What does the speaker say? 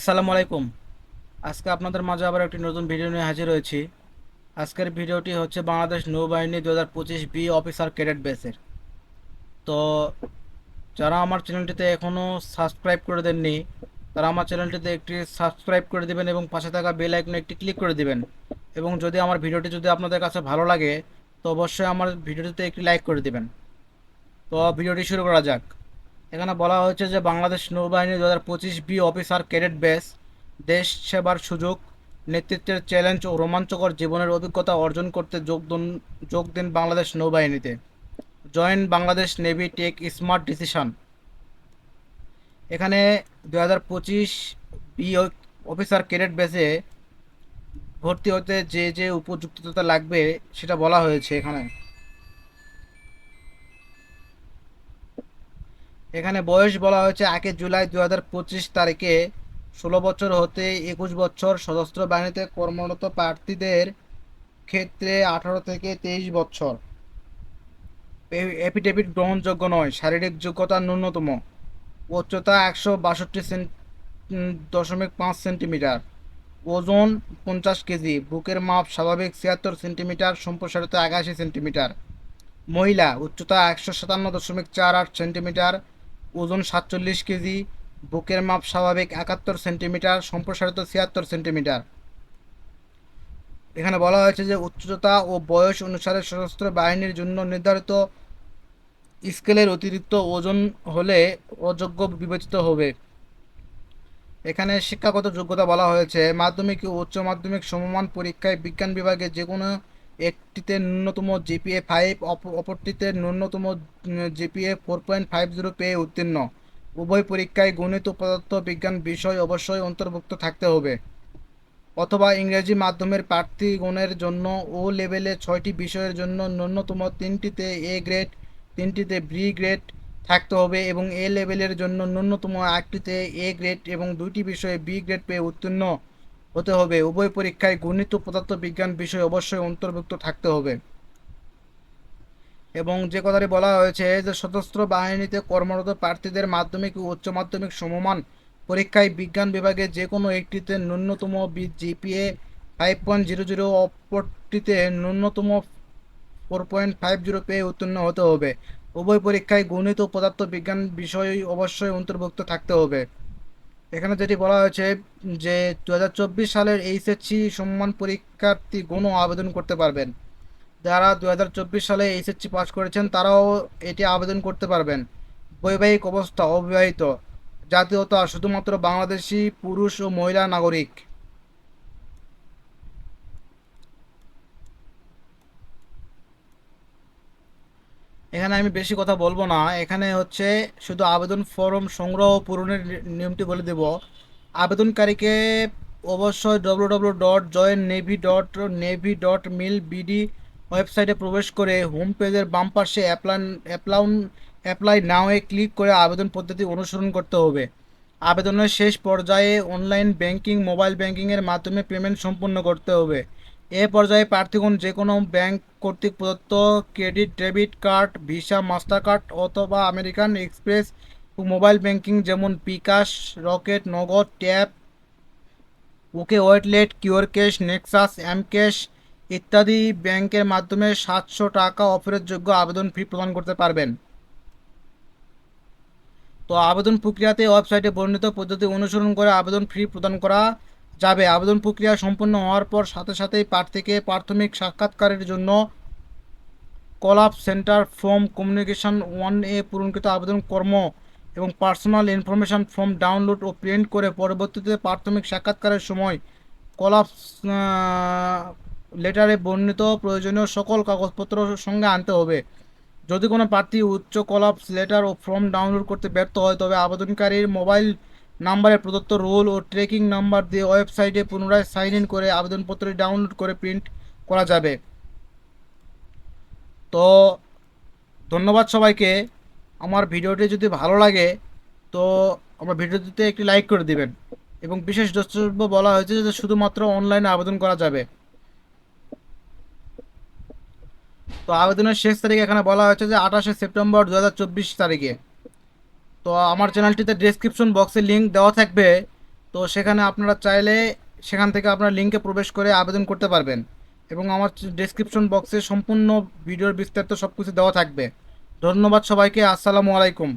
আসসালামু আলাইকুম। আজকে আপনাদের মাঝে আবার একটি নতুন ভিডিও নিয়ে হাজির হয়েছি। আজকের ভিডিওটি হচ্ছে বাংলাদেশ নৌবাহিনী দু হাজার পঁচিশ বি অফিসার ক্যাডেট বেসের তো যারা আমার চ্যানেলটিতে এখনও সাবস্ক্রাইব করে দেননি, তারা আমার চ্যানেলটিতে একটি সাবস্ক্রাইব করে দেবেন এবং পাশে থাকা বেল আইকনে একটি ক্লিক করে দেবেন। এবং যদি আমার ভিডিওটি যদি আপনাদের কাছে ভালো লাগে, তো অবশ্যই আমার ভিডিওটিতে একটি লাইক করে দিবেন। তো ভিডিওটি শুরু করা যাক। এখানে বলা হয়েছে যে বাংলাদেশ নৌবাহিনী দু হাজার পঁচিশ বি অফিসার ক্যাডেট বেস দেশ সেবার সুযোগ, নেতৃত্বের চ্যালেঞ্জ ও রোমাঞ্চকর জীবনের অভিজ্ঞতা অর্জন করতে যোগ যোগ দিন Bangladesh নৌবাহিনীতে। Join Bangladesh navy take smart decision. এখানে দু হাজার পঁচিশ বি অফিসার ক্যাডেট বেসে ভর্তি হতে যে যে উপযুক্ততা লাগবে সেটা বলা হয়েছে এখানে। এখানে বয়স বলা হয়েছে একে জুলাই দু হাজার পঁচিশ তারিখে। ষোলো বছর হতে একুশ বছর সশস্ত্র বাহিনীতে কর্মরত প্রার্থীদের ক্ষেত্রে আঠারো থেকে তেইশ বছর। এফিডেভিট গ্রহণযোগ্য নয়, শারীরিক যোগ্যতা ন্যূনতম। উচ্চতা একশো বাষট্টি দশমিক পাঁচ সেন্টিমিটার। ওজন পঞ্চাশ কেজি, বুকের মাপ স্বাভাবিক ছিয়াত্তর সেন্টিমিটার, সম্প্রসারিত একাশি সেন্টিমিটার। মহিলা, উচ্চতা একশো সাতান্ন দশমিক চার আট সেন্টিমিটার ওজন সাতচল্লিশ কেজি, বুকের মাপ স্বাভাবিক একাত্তর সেন্টিমিটার, সম্প্রসারিত ছিয়াত্তর সেন্টিমিটার। এখানে বলা হয়েছে যে উচ্চতা ও বয়স অনুসারে সশস্ত্র বাহিনীর জন্য নির্ধারিত স্কেলের অতিরিক্ত ওজন হলে অযোগ্য বিবেচিত হবে। এখানে শিক্ষাগত যোগ্যতা বলা হয়েছে। মাধ্যমিক ও উচ্চ মাধ্যমিক সমমান পরীক্ষায় বিজ্ঞান বিভাগে যে কোনো একটিতে ন্যূনতম জিপিএ ফাইভ অপরটিতে ন্যূনতম GPA four point five zero পেয়ে উত্তীর্ণ। উভয় পরীক্ষায় গণিত ও পদার্থ, বিজ্ঞান বিষয় অবশ্যই অন্তর্ভুক্ত থাকতে হবে। অথবা ইংরেজি মাধ্যমের প্রার্থীগণের জন্য ও লেভেলে ছয়টি বিষয়ের জন্য ন্যূনতম তিনটিতে এ গ্রেড তিনটিতে বি গ্রেড থাকতে হবে এবং এ লেভেলের জন্য ন্যূনতম একটিতে এ গ্রেড এবং দুইটি বিষয়ে বি গ্রেড পেয়ে উত্তীর্ণ। হতে হবে। উভয় পরীক্ষায় গণিত ও পদার্থ বিজ্ঞান বিষয় অবশ্যই অন্তর্ভুক্ত থাকতে হবে। এবং যে কথাটি বলা হয়েছে যে সশস্ত্র বাহিনীতে কর্মরত প্রার্থীদের মাধ্যমিক ও উচ্চ মাধ্যমিক সমমান পরীক্ষায় বিজ্ঞান বিভাগে যে কোনো একটিতে ন্যূনতম GPA five point zero zero অপরটিতে ন্যূনতম ফোর পয়েন্ট ফাইভ জিরো পেয়ে উত্তীর্ণ হতে হবে। উভয় পরীক্ষায় গণিত ও পদার্থ বিজ্ঞান বিষয় অবশ্যই অন্তর্ভুক্ত থাকতে হবে। এখানে যেটি বলা হয়েছে যে দু হাজার চব্বিশ সালের এইচএসসি সম্মান পরীক্ষার্থী গুণও আবেদন করতে পারবেন। যারা দু হাজার চব্বিশ সালে এইচএসসি পাস করেছেন, তারাও এটি আবেদন করতে পারবেন। বৈবাহিক অবস্থা অবিবাহিত, জাতীয়তা শুধুমাত্র বাংলাদেশি পুরুষ ও মহিলা নাগরিক। এখানে আমি বেশি কথা বলব না। এখানে হচ্ছে শুধু আবেদন ফর্ম সংগ্রহ পূরণের নিয়মটি বলে দেব। আবেদনকারীকে অবশ্যই W W dot join navy dot navy dot mil BD ওয়েবসাইটে প্রবেশ করে হোম পেজের বাম পাশে অ্যাপ্লান অ্যাপ্লাউন অ্যাপ্লাই নাওয়ে ক্লিক করে আবেদন পদ্ধতি অনুসরণ করতে হবে। আবেদনের শেষ পর্যায়ে অনলাইন ব্যাংকিং মোবাইল ব্যাংকিংয়ের মাধ্যমে পেমেন্ট সম্পূর্ণ করতে হবে। এ পর্যায়ে প্রার্থীগণ যে কোনো ব্যাংক কর্তৃক প্রদত্ত credit, debit card, Visa Master Card অথবা আমেরিকান এক্সপ্রেস মোবাইল ব্যাংকিং যেমন bKash Rocket, Nagad Tap OK Wallet Q Cash, Nexus Cash ইত্যাদি ব্যাংকের মাধ্যমে সাতশো টাকা অফারের যোগ্য আবেদন ফি প্রদান করতে পারবেন। তো আবেদন প্রক্রিয়াতে ওয়েবসাইটে বর্ণিত পদ্ধতি অনুসরণ করে আবেদন ফি প্রদান করা যাবে। আবেদন প্রক্রিয়া সম্পন্ন হওয়ার পর সাথে সাথেই প্রার্থীকে প্রাথমিক সাক্ষাৎকারের জন্য call up centre form communication one A পূরণকৃত আবেদন কর্ম এবং পার্সোনাল ইনফরমেশন ফর্ম ডাউনলোড ও প্রিন্ট করে পরবর্তীতে প্রাথমিক সাক্ষাৎকারের সময় কল আপ লেটারে বর্ণিত প্রয়োজনীয় সকল কাগজপত্র সঙ্গে আনতে হবে। যদি কোনো প্রার্থী উচ্চ কলাপস লেটার ও ফর্ম ডাউনলোড করতে ব্যর্থ হয়, তবে আবেদনকারীর মোবাইল নাম্বারে প্রদত্ত রোল ও ট্রেকিং নাম্বার দিয়ে ওয়েবসাইটে পুনরায় সাইন ইন করে আবেদনপত্রটি ডাউনলোড করে প্রিন্ট করা যাবে। তো ধন্যবাদ সবাইকে। আমার ভিডিওটি যদি ভালো লাগে, তো আমার ভিডিওটিতে একটি লাইক করে দিবেন এবং বিশেষ দ্রষ্টব্য বলা হয়েছে যে শুধুমাত্র অনলাইনে আবেদন করা যাবে। তো আবেদনের শেষ তারিখ এখানে বলা হয়েছে যে আঠাশে সেপ্টেম্বর দু হাজার চব্বিশ তারিখে। তো আমার চ্যানেলটিতে ডিসক্রিপশন বক্সে লিঙ্ক দেওয়া থাকবে। তো সেখানে আপনারা চাইলে সেখান থেকে আপনারা লিঙ্কে প্রবেশ করে আবেদন করতে পারবেন এবং আমার ডিসক্রিপশন বক্সে সম্পূর্ণ ভিডিওর বিস্তারিত সব কিছু দেওয়া থাকবে। ধন্যবাদ সবাইকে, আসসালামু আলাইকুম।